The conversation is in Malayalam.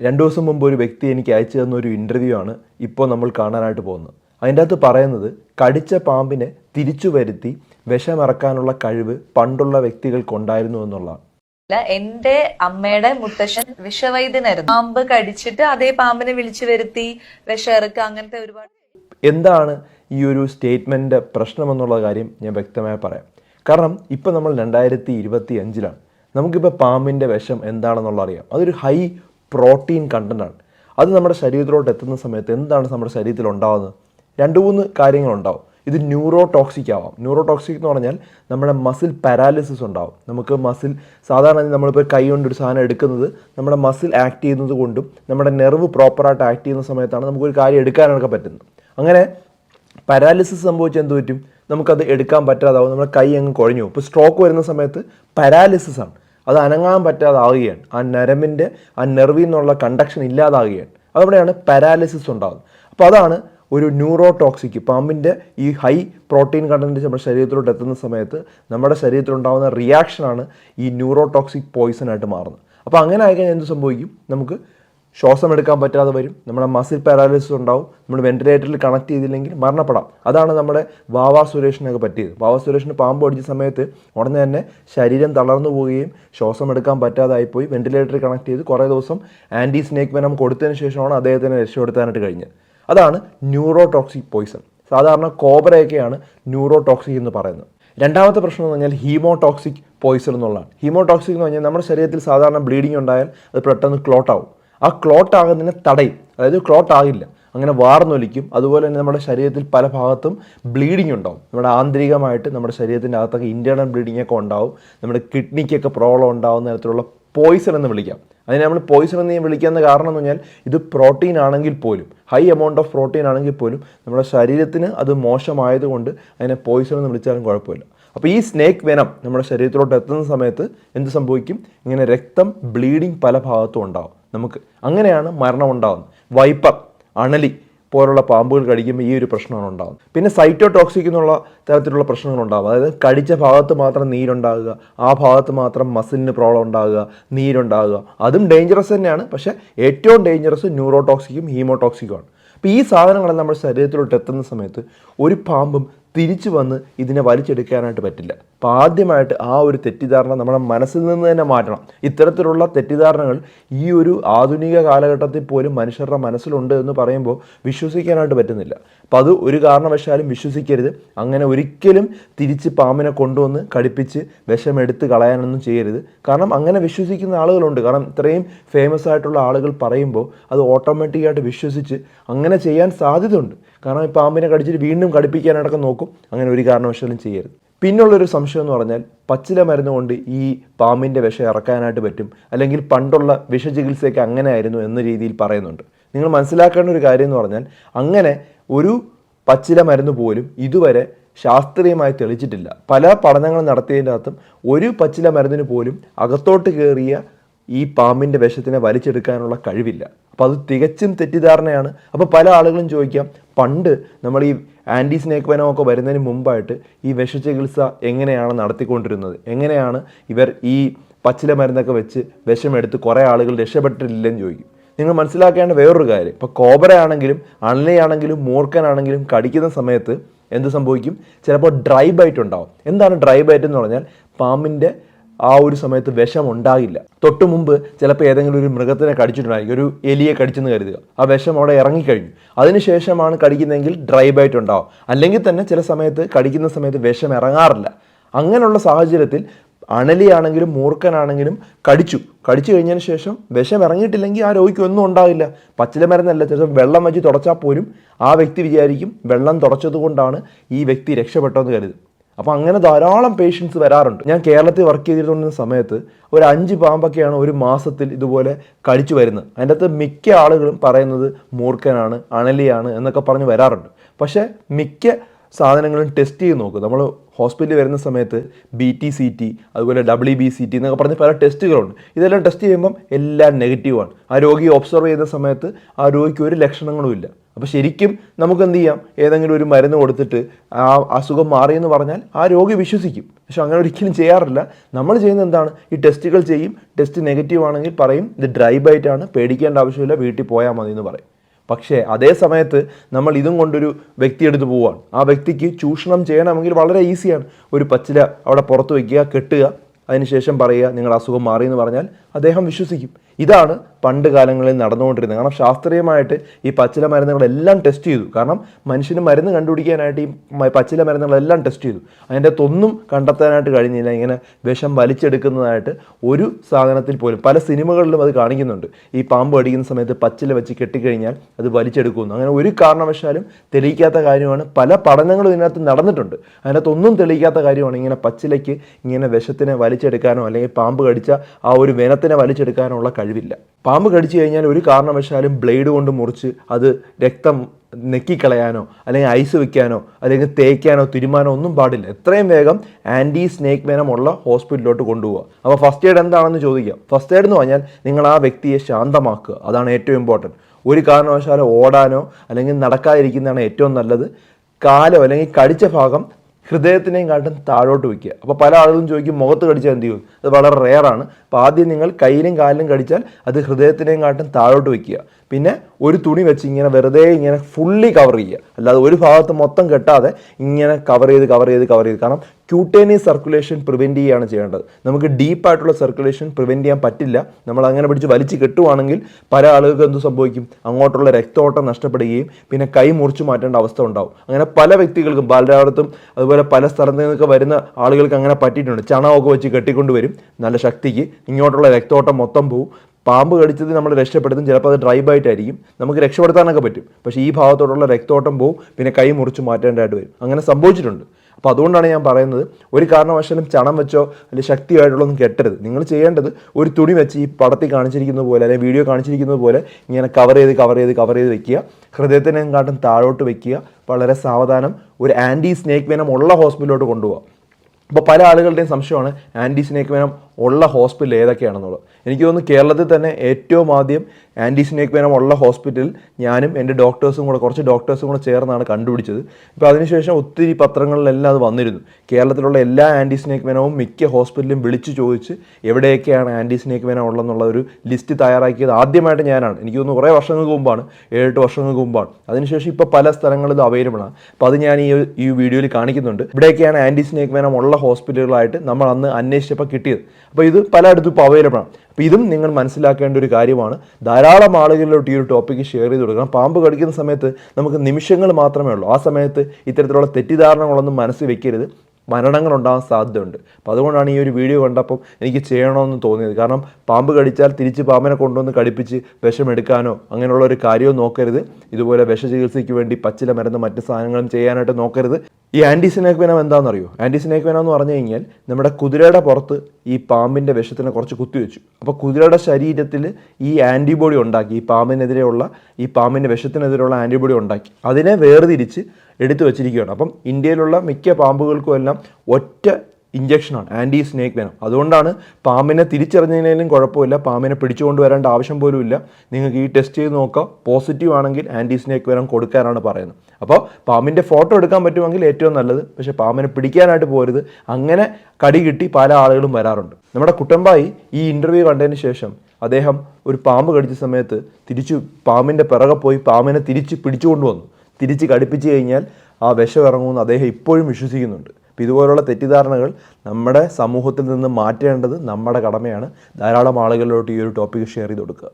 രണ്ടു ദിവസം മുമ്പ് ഒരു വ്യക്തി എനിക്ക് അയച്ചു തന്ന ഒരു ഇന്റർവ്യൂ ആണ് ഇപ്പോൾ നമ്മൾ കാണാനായിട്ട് പോകുന്നത്. അതിന്റെ അകത്ത് പറയുന്നത് കടിച്ച പാമ്പിനെ തിരിച്ചു വരുത്തി വിഷമിറക്കാനുള്ള കഴിവ് പണ്ടുള്ള വ്യക്തികൾക്കുണ്ടായിരുന്നു എന്നുള്ളതാണ്. എന്റെ അമ്മയുടെ മുത്തശ്ശൻ വിഷവൈദ്യനായിരുന്നു. പാമ്പ് കടിച്ചിട്ട് അതേ പാമ്പിനെ വിളിച്ചു വരുത്തി വിഷം ഇറക്കുക അങ്ങനത്തെ ഒരുപാട് എന്താണ് ഈ ഒരു സ്റ്റേറ്റ്മെന്റ് പ്രശ്നം എന്നുള്ള കാര്യം ഞാൻ വ്യക്തമായി പറയാം. കാരണം ഇപ്പം നമ്മൾ രണ്ടായിരത്തി ഇരുപത്തി അഞ്ചിലാണ് നമുക്കിപ്പോൾ പാമ്പിന്റെ വിഷം എന്താണെന്നുള്ള അറിയാം. അതൊരു ഹൈ പ്രോട്ടീൻ കണ്ടന്റാണ് അത് നമ്മുടെ ശരീരത്തിലോട്ട് എത്തുന്ന സമയത്ത് എന്താണ് നമ്മുടെ ശരീരത്തിൽ ഉണ്ടാകുന്നത് രണ്ട് മൂന്ന് കാര്യങ്ങളുണ്ടാവും. ഇത് ന്യൂറോ ടോക്സിക് ആവാം. ന്യൂറോ ടോക്സിക് എന്ന് പറഞ്ഞാൽ നമ്മുടെ മസിൽ പാരാലിസിസ് ഉണ്ടാവും. നമുക്ക് മസിൽ സാധാരണ നമ്മളിപ്പോൾ കൈ കൊണ്ട് ഒരു സാധനം എടുക്കുന്നത് നമ്മുടെ മസിൽ ആക്ട് ചെയ്യുന്നത് കൊണ്ടും നമ്മുടെ നെർവ് പ്രോപ്പറായിട്ട് ആക്ട് ചെയ്യുന്ന സമയത്താണ് നമുക്കൊരു കാര്യം എടുക്കാനൊക്കെ പറ്റുന്നത്. അങ്ങനെ പാരാലിസിസ് സംഭവിച്ചാൽ എന്ത് പറ്റും? നമുക്കത് എടുക്കാൻ പറ്റാതാവും. നമ്മുടെ കൈ അങ്ങ് കുഴഞ്ഞു ഇപ്പോൾ സ്ട്രോക്ക് വരുന്ന സമയത്ത് പാരാലിസിസ് ആണ്. അത് അനങ്ങാൻ പറ്റാതാവുകയാണ്. ആ നരമിന്റെ ആ നെർവിൽ നിന്നുള്ള കണ്ടക്ഷൻ ഇല്ലാതാവുകയാണ്. അതവിടെയാണ് പാരാലിസിസ് ഉണ്ടാകുന്നത് അപ്പോൾ അതാണ് ഒരു ന്യൂറോ ടോക്സിക് പാമ്പിന്റെ ഈ ഹൈ പ്രോട്ടീൻ കണ്ടന്റ് നമ്മുടെ ശരീരത്തിലോട്ട് എത്തുന്ന സമയത്ത് നമ്മുടെ ശരീരത്തിലുണ്ടാകുന്ന റിയാക്ഷനാണ് ഈ ന്യൂറോ ടോക്സിക് പോയിസൺ ആയിട്ട് മാറുന്നത്. അപ്പോൾ അങ്ങനെ ആയിക്കഴിഞ്ഞാൽ എന്ത് സംഭവിക്കും? നമുക്ക് ശ്വാസം എടുക്കാൻ പറ്റാതെ വരും. നമ്മുടെ മസിൽ പാരാലിസിസ് ഉണ്ടാവും. നമ്മൾ വെന്റിലേറ്ററിൽ കണക്ട് ചെയ്തില്ലെങ്കിൽ മരണപ്പെടാം. അതാണ് നമ്മുടെ വാവാ സുരേഷിനൊക്കെ പറ്റിയത്. വാവാ സുരേഷിന് പാമ്പ് അടിച്ച സമയത്ത് ഉടനെ തന്നെ ശരീരം തളർന്നു പോവുകയും ശ്വാസം എടുക്കാൻ പറ്റാതായിപ്പോയി വെന്റിലേറ്ററിൽ കണക്ട് ചെയ്ത് കുറേ ദിവസം ആന്റി സ്നേക്ക് വെനം കൊടുത്തതിന് ശേഷമാണ് അദ്ദേഹത്തിന് രക്ഷപ്പെടുത്താനായിട്ട് കഴിഞ്ഞത്. അതാണ് ന്യൂറോ ടോക്സിക് പോയിസൺ സാധാരണ കോബ്രയൊക്കെയാണ് ന്യൂറോ ടോക്സിക് എന്ന് പറയുന്നത്. രണ്ടാമത്തെ പ്രശ്നം എന്ന് പറഞ്ഞാൽ ഹീമോടോക്സിക് പോയിസൺ എന്നുള്ളതാണ്. ഹീമോടോക്സിക് എന്ന് പറഞ്ഞാൽ നമ്മുടെ ശരീരത്തിൽ സാധാരണ ബ്ലീഡിംഗ് ഉണ്ടായാൽ അത് പെട്ടെന്ന് ക്ലോട്ട് ആവും. ആ ക്ലോട്ട് ആകുന്നതിനെ തടയും. അതായത് ക്ലോട്ട് ആകില്ല. അങ്ങനെ വാർന്നൊലിക്കും. അതുപോലെ തന്നെ നമ്മുടെ ശരീരത്തിൽ പല ഭാഗത്തും ബ്ലീഡിങ് ഉണ്ടാവും. നമ്മുടെ ആന്തരികമായിട്ട് നമ്മുടെ ശരീരത്തിന്റെ അകത്തൊക്കെ ഇന്റേർണൽ ബ്ലീഡിംഗ് ഒക്കെ ഉണ്ടാവും. നമ്മുടെ കിഡ്നിക്കൊക്കെ പ്രോബ്ലം ഉണ്ടാകുന്ന തരത്തിലുള്ള പോയിസൺ എന്ന് വിളിക്കാം. അതിനെ നമ്മൾ പോയിസൺ എന്ന് ഞാൻ വിളിക്കുന്ന കാരണം എന്ന് പറഞ്ഞാൽ ഇത് പ്രോട്ടീൻ ആണെങ്കിൽ പോലും ഹൈ എമൗണ്ട് ഓഫ് പ്രോട്ടീൻ ആണെങ്കിൽ പോലും നമ്മുടെ ശരീരത്തിന് അത് മോശമായതുകൊണ്ട് അതിനെ പോയിസൺ എന്ന് വിളിച്ചാലും കുഴപ്പമില്ല. അപ്പോൾ ഈ സ്നേക്ക് വെനം നമ്മുടെ ശരീരത്തിലോട്ട് എത്തുന്ന സമയത്ത് എന്ത് സംഭവിക്കും? ഇങ്ങനെ രക്തം ബ്ലീഡിങ് പല ഭാഗത്തും ഉണ്ടാവും. നമുക്ക് അങ്ങനെയാണ് മരണം ഉണ്ടാകുന്നത് വൈപ്പർ അണലി പോലുള്ള പാമ്പുകൾ കടിക്കുമ്പോൾ ഈ ഒരു പ്രശ്നമാണ് ഉണ്ടാകുന്നത് പിന്നെ സൈറ്റോടോക്സിക് എന്നുള്ള തരത്തിലുള്ള പ്രശ്നങ്ങൾ ഉണ്ടാകും അതായത് കടിച്ച ഭാഗത്ത് മാത്രം നീരുണ്ടാകുക ആ ഭാഗത്ത് മാത്രം മസിലിന് പ്രോബ്ലം ഉണ്ടാകുക നീരുണ്ടാകുക. അതും ഡേഞ്ചറസ് തന്നെയാണ്. പക്ഷേ ഏറ്റവും ഡേഞ്ചറസ് ന്യൂറോടോക്സിക്കും ഹീമോടോക്സിക്കുമാണ് അപ്പോൾ ഈ സാധനങ്ങളെല്ലാം നമ്മുടെ ശരീരത്തിലോട്ട് എത്തുന്ന സമയത്ത് ഒരു പാമ്പും തിരിച്ചു വന്ന് ഇതിനെ വലിച്ചെടുക്കാനായിട്ട് പറ്റില്ല. അപ്പോൾ ആദ്യമായിട്ട് ആ ഒരു തെറ്റിദ്ധാരണ നമ്മുടെ മനസ്സിൽ നിന്ന് തന്നെ മാറ്റണം. ഇത്തരത്തിലുള്ള തെറ്റിദ്ധാരണകൾ ഈ ഒരു ആധുനിക കാലഘട്ടത്തിൽ പോലും മനുഷ്യരുടെ മനസ്സിലുണ്ട് എന്ന് പറയുമ്പോൾ വിശ്വസിക്കാനായിട്ട് പറ്റുന്നില്ല. അപ്പോൾ അത് ഒരു കാരണവശാലും വിശ്വസിക്കരുത്. അങ്ങനെ ഒരിക്കലും തിരിച്ച് പാമ്പിനെ കൊണ്ടുവന്ന് കടിപ്പിച്ച് വിഷമെടുത്ത് കളയാനൊന്നും ചെയ്യരുത്. കാരണം അങ്ങനെ വിശ്വസിക്കുന്ന ആളുകളുണ്ട്. കാരണം ഇത്രയും ഫേമസ് ആയിട്ടുള്ള ആളുകൾ പറയുമ്പോൾ അത് ഓട്ടോമാറ്റിക്കായിട്ട് വിശ്വസിച്ച് അങ്ങനെ ചെയ്യാൻ സാധ്യതയുണ്ട്. കാരണം ഈ പാമ്പിനെ കടിച്ചിട്ട് വീണ്ടും കടുപ്പിക്കാനടക്കം നോക്കും. അങ്ങനെ ഒരു കാരണവശാലും ചെയ്യരുത്. പിന്നുള്ളൊരു സംശയം എന്ന് പറഞ്ഞാൽ പച്ചില മരുന്ന് കൊണ്ട് ഈ പാമ്പിന്റെ വിഷം ഇറക്കാനായിട്ട് പറ്റും. അല്ലെങ്കിൽ പണ്ടുള്ള വിഷചികിത്സയൊക്കെ അങ്ങനെ ആയിരുന്നു എന്ന രീതിയിൽ പറയുന്നുണ്ട്. നിങ്ങൾ മനസ്സിലാക്കേണ്ട ഒരു കാര്യം എന്ന് പറഞ്ഞാൽ അങ്ങനെ ഒരു പച്ചില മരുന്ന് പോലും ഇതുവരെ ശാസ്ത്രീയമായി തെളിച്ചിട്ടില്ല. പല പഠനങ്ങൾ നടത്തിയതിന്റെ അകത്തും ഒരു പച്ചില മരുന്നിന് പോലും അകത്തോട്ട് കയറിയ ഈ പാമ്പിന്റെ വിഷത്തിനെ വലിച്ചെടുക്കാനുള്ള കഴിവില്ല. അപ്പോൾ അത് തികച്ചും തെറ്റിദ്ധാരണയാണ്. അപ്പോൾ പല ആളുകളും ചോദിക്കാം പണ്ട് നമ്മൾ ഈ ആന്റി സ്നേക്ക് ഒക്കെ വരുന്നതിന് മുമ്പായിട്ട് ഈ വിഷചികിത്സ എങ്ങനെയാണ് നടത്തിക്കൊണ്ടിരുന്നത്? എങ്ങനെയാണ് ഇവർ ഈ പച്ചില മരുന്നൊക്കെ വെച്ച് വിഷമെടുത്ത് കുറേ ആളുകൾ രക്ഷപ്പെട്ടിട്ടില്ലെന്ന് ചോദിക്കും. നിങ്ങൾ മനസ്സിലാക്കേണ്ട വേറൊരു കാര്യം ഇപ്പോൾ കോബരയാണെങ്കിലും അണലയാണെങ്കിലും മൂർക്കനാണെങ്കിലും കടിക്കുന്ന സമയത്ത് എന്ത് സംഭവിക്കും? ചിലപ്പോൾ ഡ്രൈ ബൈറ്റ് ഉണ്ടാവും. എന്താണ് ഡ്രൈ ബൈറ്റ് എന്ന് പറഞ്ഞാൽ പാമ്പിന്റെ ആ ഒരു സമയത്ത് വിഷം ഉണ്ടാകില്ല തൊട്ട് മുമ്പ് ചിലപ്പോൾ ഏതെങ്കിലും ഒരു മൃഗത്തിനെ കടിച്ചിട്ടുണ്ടായിരിക്കും ഒരു എലിയെ കടിച്ചെന്ന് കരുതുക. ആ വിഷം അവിടെ ഇറങ്ങിക്കഴിഞ്ഞു. അതിനുശേഷമാണ് കടിക്കുന്നതെങ്കിൽ ഡ്രൈ ബൈറ്റ് ഉണ്ടാവും. അല്ലെങ്കിൽ തന്നെ ചില സമയത്ത് കടിക്കുന്ന സമയത്ത് വിഷം ഇറങ്ങാറില്ല. അങ്ങനെയുള്ള സാഹചര്യത്തിൽ അണലിയാണെങ്കിലും മൂർഖനാണെങ്കിലും കടിച്ചു. കടിച്ചു കഴിഞ്ഞതിന് ശേഷം വിഷം ഇറങ്ങിയിട്ടില്ലെങ്കിൽ ആ രോഗിക്ക് ഒന്നും ഉണ്ടാവില്ല പച്ചില മരുന്നല്ല. ചിലപ്പോൾ വെള്ളം വെച്ച് തുടച്ചാൽ പോലും ആ വ്യക്തി വിചാരിക്കും വെള്ളം തുടച്ചത് കൊണ്ടാണ് ഈ വ്യക്തി രക്ഷപ്പെട്ടതെന്ന് കരുതും അപ്പോൾ അങ്ങനെ ധാരാളം പേഷ്യൻസ് വരാറുണ്ട്. ഞാൻ കേരളത്തിൽ വർക്ക് ചെയ്തിരുന്ന സമയത്ത് ഒരു അഞ്ച് പാമ്പൊക്കെയാണ് ഒരു മാസത്തിൽ ഇതുപോലെ കടിച്ചു വരുന്നത്. അതിന്റെ അകത്ത് മിക്ക ആളുകളും പറയുന്നത് മൂർഖനാണ് അണലിയാണ് എന്നൊക്കെ പറഞ്ഞ് വരാറുണ്ട്. പക്ഷേ മിക്ക സാധനങ്ങളും ടെസ്റ്റ് ചെയ്ത് നോക്കും. നമ്മൾ ഹോസ്പിറ്റലിൽ വരുന്ന സമയത്ത് ബി ടി സി ടി അതുപോലെ ഡബ്ല്യു ബി സി ടി എന്നൊക്കെ പറഞ്ഞ് പല ടെസ്റ്റുകളുണ്ട് ഇതെല്ലാം ടെസ്റ്റ് ചെയ്യുമ്പം എല്ലാം നെഗറ്റീവാണ് ആ രോഗിയെ ഒബ്സർവ് ചെയ്യുന്ന സമയത്ത് ആ രോഗിക്ക് ഒരു ലക്ഷണങ്ങളും ഇല്ല. അപ്പോൾ ശരിക്കും നമുക്ക് എന്ത് ചെയ്യാം ഏതെങ്കിലും ഒരു മരുന്ന് കൊടുത്തിട്ട് ആ അസുഖം മാറിയെന്ന് പറഞ്ഞാൽ ആ രോഗി വിശ്വസിക്കും. പക്ഷെ അങ്ങനെ ഒരിക്കലും ചെയ്യാറില്ല. നമ്മൾ ചെയ്യുന്ന എന്താണ്? ഈ ടെസ്റ്റുകൾ ചെയ്യും. ടെസ്റ്റ് നെഗറ്റീവ് ആണെങ്കിൽ പറയും ഇത് ഡ്രൈ ബൈറ്റ് ആണ് പേടിക്കേണ്ട ആവശ്യമില്ല വീട്ടിൽ പോയാൽ മതി എന്ന് പറയും. പക്ഷേ അതേ സമയത്ത് നമ്മൾ ഇതും കൊണ്ടൊരു വ്യക്തി എടുത്ത് പോവുകയാണ് ആ വ്യക്തിക്ക് ചൂഷണം ചെയ്യണമെങ്കിൽ വളരെ ഈസിയാണ്. ഒരു പച്ചില അവിടെ പുറത്ത് വയ്ക്കുക കെട്ടുക അതിനുശേഷം പറയുക നിങ്ങൾ അസുഖം മാറിയെന്ന് പറഞ്ഞാൽ അദ്ദേഹം വിശ്വസിക്കും. ഇതാണ് പണ്ട് കാലങ്ങളിൽ നടന്നുകൊണ്ടിരുന്നത്. കാരണം ശാസ്ത്രീയമായിട്ട് ഈ പച്ചില മരുന്നുകളെല്ലാം ടെസ്റ്റ് ചെയ്തു. കാരണം മനുഷ്യന് മരുന്ന് കണ്ടുപിടിക്കാനായിട്ട് ഈ പച്ചില മരുന്നുകളെല്ലാം ടെസ്റ്റ് ചെയ്തു. അതിന്റെ തൊന്നും കണ്ടെത്താനായിട്ട് കഴിഞ്ഞില്ല. ഇങ്ങനെ വിഷം വലിച്ചെടുക്കുന്നതായിട്ട് ഒരു സാധനത്തിൽ പോലും പല സിനിമകളിലും അത് കാണിക്കുന്നുണ്ട്. ഈ പാമ്പ് അടിക്കുന്ന സമയത്ത് പച്ചില വെച്ച് കെട്ടിക്കഴിഞ്ഞാൽ അത് വലിച്ചെടുക്കുന്നു അങ്ങനെ ഒരു കാരണവശാലും തെളിയിക്കാത്ത കാര്യമാണ് പല പഠനങ്ങളും ഇതിനകത്ത് നടന്നിട്ടുണ്ട്. അതിനകത്തൊന്നും തെളിയിക്കാത്ത കാര്യമാണ് ഇങ്ങനെ പച്ചിലയ്ക്ക് ഇങ്ങനെ വിഷത്തിനെ വലിച്ചെടുക്കാനോ അല്ലെങ്കിൽ പാമ്പ് കടിച്ച ആ ഒരു വെനത്തിനെ വലിച്ചെടുക്കാനോ ഉള്ള കഴിവില്ല. പാമ്പ് കടിച്ചു കഴിഞ്ഞാൽ ഒരു കാരണവശാലും ബ്ലേഡ് കൊണ്ട് മുറിച്ച് അത് രക്തം നെക്കിക്കളയാനോ അല്ലെങ്കിൽ ഐസ് വെക്കാനോ അല്ലെങ്കിൽ തേക്കാനോ തിരുമാനോ ഒന്നും പാടില്ല. എത്രയും വേഗം ആന്റി സ്നേക്ക് വേനമുള്ള ഹോസ്പിറ്റലിലോട്ട് കൊണ്ടുപോകുക അപ്പോൾ ഫസ്റ്റ് എയ്ഡ് എന്താണെന്ന് ചോദിക്കാം. ഫസ്റ്റ് എയ്ഡ് എന്ന് പറഞ്ഞാൽ നിങ്ങൾ ആ വ്യക്തിയെ ശാന്തമാക്കുക. അതാണ് ഏറ്റവും ഇമ്പോർട്ടന്റ് ഒരു കാരണവശാലും ഓടാനോ അല്ലെങ്കിൽ നടക്കാതിരിക്കുന്നതാണ് ഏറ്റവും നല്ലത്. കാലോ അല്ലെങ്കിൽ കടിച്ച ഭാഗം ഹൃദയത്തിനെയും കാട്ടും താഴോട്ട് വയ്ക്കുക. അപ്പോൾ പല ആളുകളും ചോദിക്കും മുഖത്ത് കടിച്ചാൽ എന്ത് ചെയ്യും? അത് വളരെ റെയറാണ് അപ്പോൾ ആദ്യം നിങ്ങൾ കയ്യിലും കാലിലും കടിച്ചാൽ അത് ഹൃദയത്തിനെയും കാട്ടും താഴോട്ട് വെക്കുക. പിന്നെ ഒരു തുണി വെച്ച് ഇങ്ങനെ വെറുതെ ഇങ്ങനെ ഫുള്ളി കവർ ചെയ്യുക. അല്ലാതെ ഒരു ഭാഗത്ത് മൊത്തം കെട്ടാതെ ഇങ്ങനെ കവർ ചെയ്ത് കവർ ചെയ്ത് കവർ ചെയ്ത്. കാരണം ക്യൂട്ടേനിയസ് സർക്കുലേഷൻ പ്രിവെന്റ് ചെയ്യുകയാണ് ചെയ്യേണ്ടത്. നമുക്ക് ഡീപ്പായിട്ടുള്ള സർക്കുലേഷൻ പ്രിവെന്റ് ചെയ്യാൻ പറ്റില്ല. നമ്മൾ അങ്ങനെ പിടിച്ച് വലിച്ച് കെട്ടുവാണെങ്കിൽ പല ആളുകൾക്ക് എന്ത് സംഭവിക്കും? അങ്ങോട്ടുള്ള രക്തോട്ടം നഷ്ടപ്പെടുകയും പിന്നെ കൈ മുറിച്ചു മാറ്റേണ്ട അവസ്ഥ ഉണ്ടാവും. അങ്ങനെ പല വ്യക്തികൾക്കും പലരാടത്തും അതുപോലെ പല സ്ഥലത്തു നിന്നൊക്കെ വരുന്ന ആളുകൾക്ക് അങ്ങനെ പറ്റിയിട്ടുണ്ട്. ചണമൊക്കെ വെച്ച് കെട്ടിക്കൊണ്ട് വരും. നല്ല ശക്തിക്ക് ഇങ്ങോട്ടുള്ള രക്തോട്ടം മൊത്തം പോവും. പാമ്പ് കടിച്ചത് നമ്മൾ രക്ഷപ്പെടുത്തും. ചിലപ്പോൾ അത് ഡ്രൈ ആയിട്ടായിരിക്കും ആയിരിക്കും. നമുക്ക് രക്ഷപ്പെടുത്താനൊക്കെ പറ്റും. പക്ഷേ ഈ ഭാഗത്തോടുള്ള രക്തോട്ടം പോവും. പിന്നെ കൈ മുറിച്ച് മാറ്റേണ്ടതായിട്ട് വരും. അങ്ങനെ സംഭവിച്ചിട്ടുണ്ട്. അപ്പോൾ അതുകൊണ്ടാണ് ഞാൻ പറയുന്നത് ഒരു കാരണവശാലും ചണം വെച്ചോ അല്ലെങ്കിൽ ശക്തിയായിട്ടുള്ളൊന്നും കെട്ടരുത്. നിങ്ങൾ ചെയ്യേണ്ടത് ഒരു തുണി വെച്ച് ഈ പടത്തിൽ കാണിച്ചിരിക്കുന്നത് പോലെ അല്ലെങ്കിൽ വീഡിയോ കാണിച്ചിരിക്കുന്നത് പോലെ ഇങ്ങനെ കവർ ചെയ്ത് കവർ ചെയ്ത് കവർ ചെയ്ത് വെക്കുക. ഹൃദയത്തിനെക്കാട്ടും താഴോട്ട് വെക്കുക. വളരെ സാവധാനം ഒരു ആന്റി സ്നേക്ക് വെനം ഉള്ള ഹോസ്പിറ്റലിലോട്ട് കൊണ്ടുപോകുക അപ്പോൾ പല ആളുകളുടെയും സംശയമാണ് ആന്റി സ്നേക്ക് വെനം ഉള്ള ഹോസ്പിറ്റൽ ഏതൊക്കെയാണെന്നുള്ളത്. എനിക്ക് തോന്നുന്നു കേരളത്തിൽ തന്നെ ഏറ്റവും ആദ്യം ആന്റി സ്നേക്ക് വെനം ഉള്ള ഹോസ്പിറ്റൽ ഞാനും എന്റെ ഡോക്ടേഴ്സും കൂടെ കുറച്ച് ഡോക്ടേഴ്സും കൂടെ ചേർന്നാണ് കണ്ടുപിടിച്ചത്. ഇപ്പോൾ അതിനുശേഷം ഒത്തിരി പത്രങ്ങളിലെല്ലാം അത് വന്നിരുന്നു. കേരളത്തിലുള്ള എല്ലാ ആന്റി സ്നേക്ക് വെനവും മിക്ക ഹോസ്പിറ്റലും വിളിച്ചു ചോദിച്ച് എവിടെയൊക്കെയാണ് ആന്റി സ്നേക്ക് വെനം ഉള്ളതെന്നുള്ള ഒരു ലിസ്റ്റ് തയ്യാറാക്കിയത് ആദ്യമായിട്ട് ഞാനാണ്. എനിക്ക് തോന്നുന്നു കുറേ വർഷങ്ങൾക്ക് മുമ്പാണ് ഏഴെട്ട് വർഷങ്ങൾക്ക് മുമ്പാണ്. അതിനുശേഷം ഇപ്പോൾ പല സ്ഥലങ്ങളിലും അവൈലബിൾ ആണ്. അപ്പോൾ അത് ഞാൻ ഈ ഈ വീഡിയോയിൽ കാണിക്കുന്നുണ്ട്. ഇവിടെയൊക്കെയാണ് ആന്റി സ്നേക്ക് വെനം ഉള്ള ഹോസ്പിറ്റലുകളായിട്ട് നമ്മൾ അന്ന് അന്വേഷിച്ചപ്പോൾ കിട്ടിയത്. അപ്പോൾ ഇത് പലയിടത്തും ഇപ്പോൾ അവൈലബിൾ ആണ്. അപ്പോൾ ഇതും നിങ്ങൾ മനസ്സിലാക്കേണ്ട ഒരു കാര്യമാണ്. ധാരാളം ആളുകളിലോട്ട് ഈ ഒരു ടോപ്പിക്ക് ഷെയർ ചെയ്ത് കൊടുക്കണം. പാമ്പ് കടിക്കുന്ന സമയത്ത് നമുക്ക് നിമിഷങ്ങൾ മാത്രമേ ഉള്ളൂ. ആ സമയത്ത് ഇത്തരത്തിലുള്ള തെറ്റിദ്ധാരണകളൊന്നും മനസ്സിൽ വെക്കരുത്. മരണങ്ങൾ ഉണ്ടാകാൻ സാധ്യതയുണ്ട്. അപ്പോൾ അതുകൊണ്ടാണ് ഈ ഒരു വീഡിയോ കണ്ടപ്പം എനിക്ക് ചെയ്യണമെന്ന് തോന്നിയത്. കാരണം പാമ്പ് കടിച്ചാൽ തിരിച്ച് പാമ്പിനെ കൊണ്ടുവന്ന് കടിപ്പിച്ച് വിഷമെടുക്കാനോ അങ്ങനെയുള്ള ഒരു കാര്യവും നോക്കരുത്. ഇതുപോലെ വിഷ ചികിത്സയ്ക്ക് വേണ്ടി പച്ചില മരുന്ന് മറ്റ് സാധനങ്ങളും ചെയ്യാനായിട്ട് നോക്കരുത്. ഈ ആന്റി സ്നേക്ക് വെനം എന്താണെന്നറിയോ? ആന്റി സ്നേക്ക് എന്ന് പറഞ്ഞു കഴിഞ്ഞാൽ നമ്മുടെ കുതിരയുടെ പുറത്ത് ഈ പാമ്പിന്റെ വിഷത്തിനെ കുറച്ച് കുത്തിവെച്ചു. അപ്പോൾ കുതിരയുടെ ശരീരത്തിൽ ഈ ആന്റിബോഡി ഉണ്ടാക്കി ഈ പാമ്പിനെതിരെയുള്ള ഈ പാമ്പിന്റെ വിഷത്തിനെതിരെയുള്ള ആന്റിബോഡി ഉണ്ടാക്കി. അതിനെ വേർതിരിച്ച് എടുത്തു വെച്ചിരിക്കുകയാണ്. അപ്പം ഇന്ത്യയിലുള്ള മിക്ക പാമ്പുകൾക്കും എല്ലാം ഒറ്റ ഇഞ്ചക്ഷനാണ് ആന്റി സ്നേക്ക് വെനം. അതുകൊണ്ടാണ് പാമ്പിനെ തിരിച്ചറിഞ്ഞതിനേലും കുഴപ്പമില്ല പാമ്പിനെ പിടിച്ചുകൊണ്ട് വരേണ്ട ആവശ്യം പോലും ഇല്ല. നിങ്ങൾക്ക് ഈ ടെസ്റ്റ് ചെയ്ത് നോക്കാം. പോസിറ്റീവ് ആണെങ്കിൽ ആന്റി സ്നേക്ക് വെനം കൊടുക്കാനാണ് പറയുന്നത്. അപ്പോൾ പാമ്പിന്റെ ഫോട്ടോ എടുക്കാൻ പറ്റുമെങ്കിൽ ഏറ്റവും നല്ലത്. പക്ഷേ പാമ്പിനെ പിടിക്കാനായിട്ട് പോരുത്. അങ്ങനെ കടി കിട്ടി പല ആളുകളും വരാറുണ്ട്. നമ്മുടെ കുട്ടമ്പായി ഈ ഇന്റർവ്യൂ കണ്ടതിന് ശേഷം അദ്ദേഹം ഒരു പാമ്പ് കടിച്ച സമയത്ത് തിരിച്ചു പാമ്പിന്റെ പിറകെ പോയി പാമ്പിനെ തിരിച്ച് പിടിച്ചുകൊണ്ടുവന്നു തിരിച്ച് കടുപ്പിച്ച് കഴിഞ്ഞാൽ ആ വിഷം ഇറങ്ങുമെന്ന് അദ്ദേഹം ഇപ്പോഴും വിശ്വസിക്കുന്നുണ്ട്. അപ്പോൾ ഇതുപോലുള്ള തെറ്റിദ്ധാരണകൾ നമ്മുടെ സമൂഹത്തിൽ നിന്ന് മാറ്റേണ്ടത് നമ്മുടെ കടമയാണ്. ധാരാളം ആളുകളിലോട്ട് ഈ ഒരു ടോപ്പിക് ഷെയർ ചെയ്ത് കൊടുക്കുക.